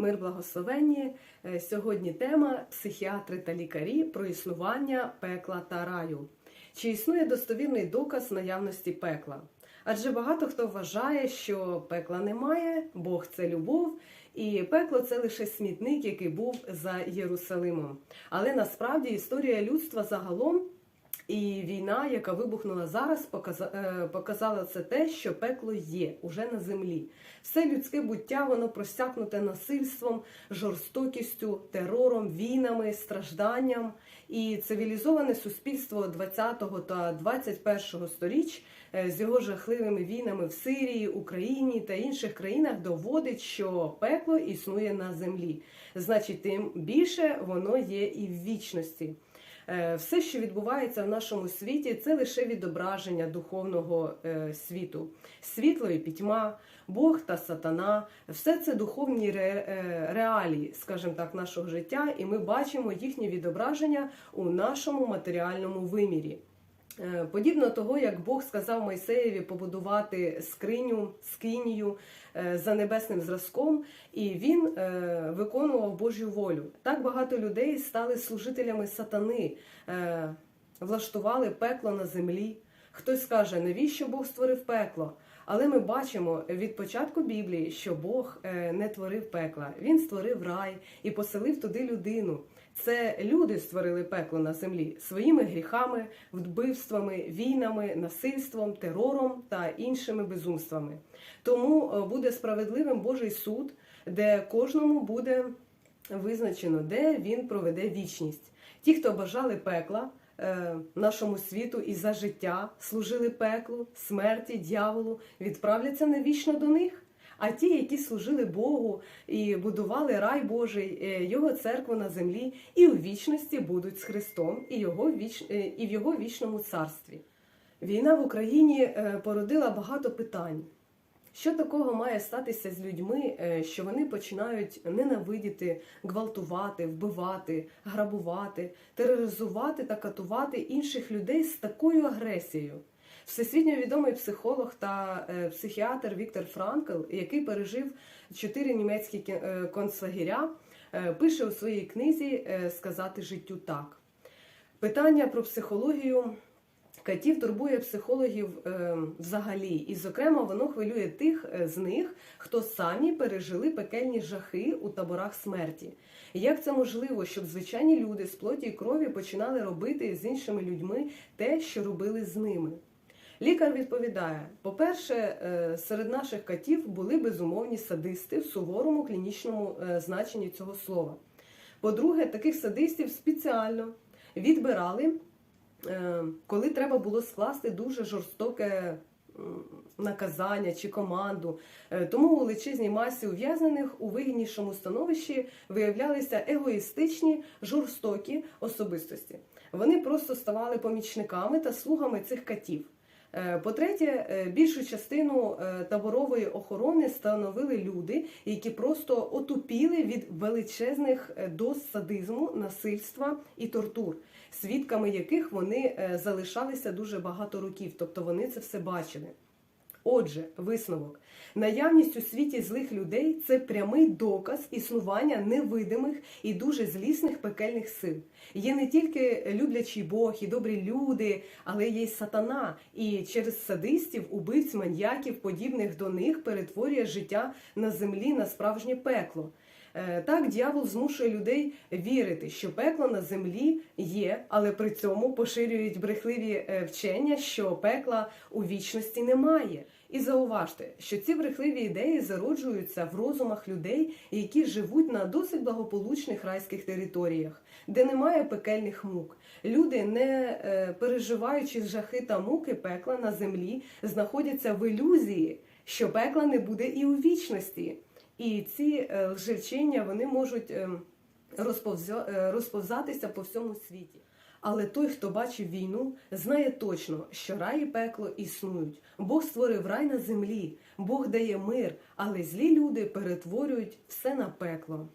Мир благословенні. Е, Сьогодні тема психіатри та лікарі про існування пекла та раю. Чи існує достовірний доказ наявності пекла? Адже багато хто вважає, що пекла немає, Бог це любов, і пекло це лише смітник, який був за Єрусалимом. Але насправді історія людства загалом і війна, яка вибухнула зараз, е, показала це те, що пекло є уже на землі. Все людське буття воно просякнуте насильством, жорстокістю, терором, війнами, стражданням. І цивілізоване суспільство 20-го та 21-го сторіч е, з його жахливими війнами в Сирії, Україні та інших країнах доводить, що пекло існує на землі. Значить, тим більше воно є і в вічності. Е, Все, що відбувається в нашому світі, це лише відображення духовного е, світу, світло і пітьма, Бог та сатана, все це духовні е, реалії, скажімо так, нашого життя, і ми бачимо їхнє відображення у нашому матеріальному вимірі. Е, Подібно того, як Бог сказав Мойсеєві побудувати скриню, скинію е, за небесним зразком, і він е, виконував Божу волю. Так багато людей стали служителями сатани, влаштували пекло на землі. Хтось каже, навіщо Бог створив пекло? Але ми бачимо від початку Біблії, що Бог е, не творив пекла. Він створив рай і поселив туди людину. Це люди створили пекло на землі своїми гріхами, вбивствами, війнами, насильством, терором та іншими безумствами. Тому е, буде справедливим Божий суд, де кожному буде визначено, де він проведе вічність. Ті, хто бажали пекла нашому світу і за життя, служили пеклу, смерті, дьяволу, відправляться навічно до них. А ті, які служили Богу і будували рай Божий, е, його церкву на землі, і у вічності будуть з Христом і, його віч... е, і в його вічному царстві. Війна в Україні е, породила багато питань. Що такого має статися з людьми, е, що вони починають ненавидіти, гвалтувати, вбивати, грабувати, тероризувати та катувати інших людей з такою агресією? Всесвітньо відомий психолог та е, психіатр Віктор Франкл, який пережив чотири німецькі кі- е, концлагеря, пише у своїй книзі Сказати життю так. Питання про психологію Катів турбує психологів е, взагалі, і, зокрема, воно хвилює тих е, з них, хто самі пережили пекельні жахи у таборах смерті. Як це можливо, щоб звичайні люди з плоті і крові починали робити з іншими людьми те, що робили з ними? Лікар відповідає: по-перше, е, серед наших катів були безумовні садисти в суворому клінічному е, значенні цього слова. По-друге, таких садистів спеціально відбирали коли треба було скласти дуже жорстоке наказання чи команду. Е, Тому у величезній масі ув'язнених у вигіднішому становищі виявлялися егоїстичні, жорстокі особистості. Вони просто ставали помічниками та слугами цих катів. Е, По-третє, е, більшу частину е, таборової охорони становили люди, які просто отупіли від величезних е, доз садизму, насильства і тортур, свідками яких вони е, залишалися дуже багато років, тобто вони це все бачили. Отже, висновок. Наявність у світі злих людей це прямий доказ існування невидимих і дуже злісних пекельних сил. Є не тільки люблячий Бог і добрі люди, але є й сатана, і через садистів, убивць, маньяків, подібних до них, перетворює життя на землі на справжнє пекло. Е, Так, дьявол змушує людей вірити, що пекло на землі є, але при цьому поширюють брехливі е, вчення, що пекла у вічності немає. І зауважте, що ці брехливі ідеї зароджуються в розумах людей, які живуть на досить благополучних райських територіях, де немає пекельних мук. Люди, не е, переживаючи жахи та муки пекла на землі, знаходяться в ілюзії, що пекла не буде і у вічності. І ці е, лжевчення вони можуть ем, е, розповзатися по всьому світі. Але той, хто бачив війну, знає точно, що рай і пекло існують. Бог створив рай на землі, Бог дає мир, але злі люди перетворюють все на пекло.